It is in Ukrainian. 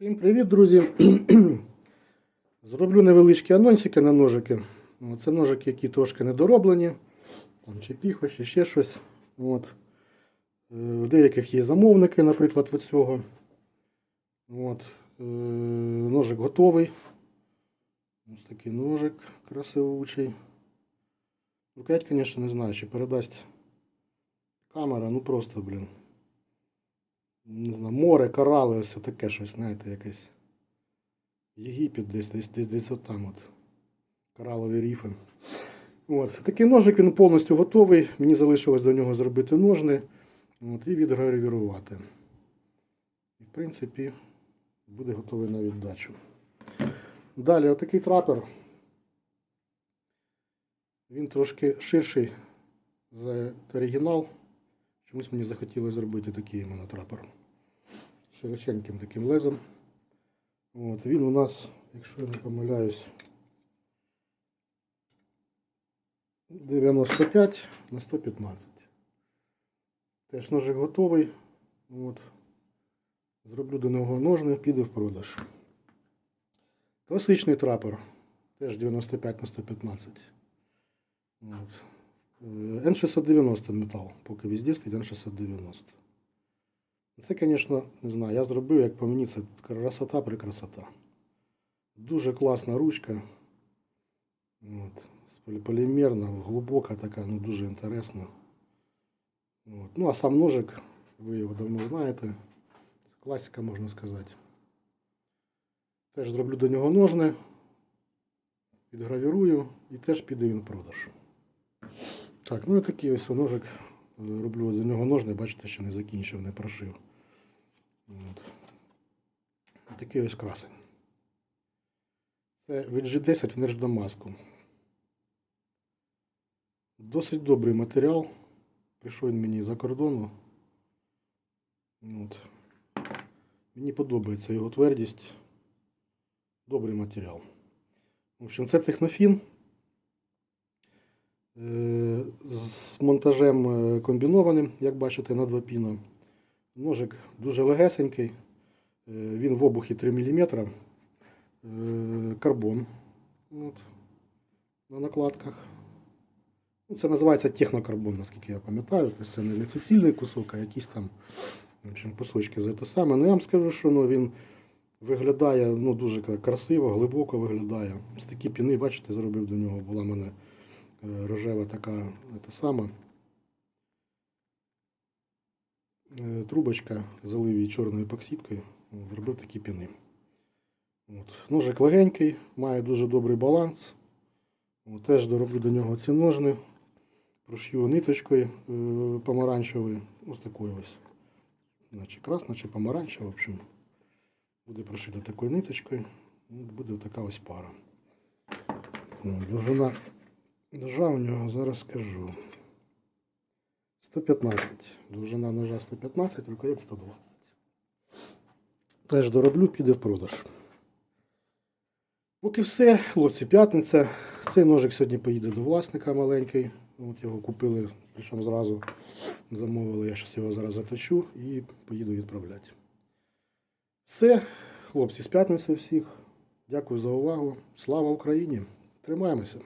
Всім привіт, друзі! Зроблю невеличкі анонсики на ножики. Це ножики, які трошки недороблені. Там чи піхо, чи ще щось. От. Е, В деяких є замовники, наприклад, від цього. От. Е, Ножик готовий. Ось такий ножик красивучий. Рукоять, звісно, не знаю, чи передасть камера, ну просто, блін. Не знаю, море, корали, ось таке щось, знаєте, якесь. Єгипет десь, десь, десь, десь отам от. Коралові ріфи. От. Такий ножик він повністю готовий. Мені залишилось до нього зробити ножни от, і відгравірувати. І, в принципі, буде готовий на віддачу. Далі отакий трапер. Він трошки ширший за оригінал. Чомусь мені захотілося зробити такий іменно трапор. Широченьким таким лезом. От, він у нас, якщо я не помиляюсь, 95 на 115. Теж ножик готовий. От. Зроблю до нього ножни, піде в продаж. Класичний трапор. Теж 95 на 115. От. Е, N690 метал, поки везде стоїть N690. Це, звісно, не знаю, я зробив, як по мені, це красота прикрасота. Дуже класна ручка. От. Полімерна, глибока така, ну дуже інтересна. От. Ну, а сам ножик, ви його давно знаєте. Класика, можна сказати. Теж зроблю до нього ножни, відгравірую і теж піде він в продаж. Так, ну і такий ось ножик. Е, Роблю до нього ножни, бачите, ще не закінчив, не прошив. От. Такий ось красень. Це від G10 в Нерждамаску. Досить добрий матеріал. Прийшов він мені за кордону. От. Мені подобається його твердість. Добрий матеріал. В общем, це технофін. Е, з монтажем е, комбінованим, як бачите, на два піна. Ножик дуже легесенький. Е, Він в обухі 3 мм. Карбон От. на накладках. Ну, Це називається технокарбон, наскільки я пам'ятаю. Тобто Це не суцільний кусок, а якісь там в общем, кусочки за те саме. Ну, я вам скажу, що ну, він виглядає ну, дуже красиво, глибоко виглядає. Ось такі піни, бачите, зробив до нього. Була в мене рожева така та сама. Е, Трубочка залив її чорною епоксидкою, зробив такі піни. От. Ножик легенький, має дуже добрий баланс. От, теж дороблю до нього ці ножни. Прошью ниточкою е, помаранчевою. Ось такою ось. Наче красна, чи помаранчева, в общем. Буде прошита такою ниточкою. Буде така ось пара. Довжина ножа у нього зараз скажу. 115. Довжина ножа 115, рукоять 120. Теж дороблю, піде в продаж. Поки все, хлопці, п'ятниця. Цей ножик сьогодні поїде до власника маленький. От його купили, причому зразу замовили. Я щось його зараз заточу і поїду відправляти. Все, хлопці, з п'ятниці всіх. Дякую за увагу. Слава Україні! Тримаємося!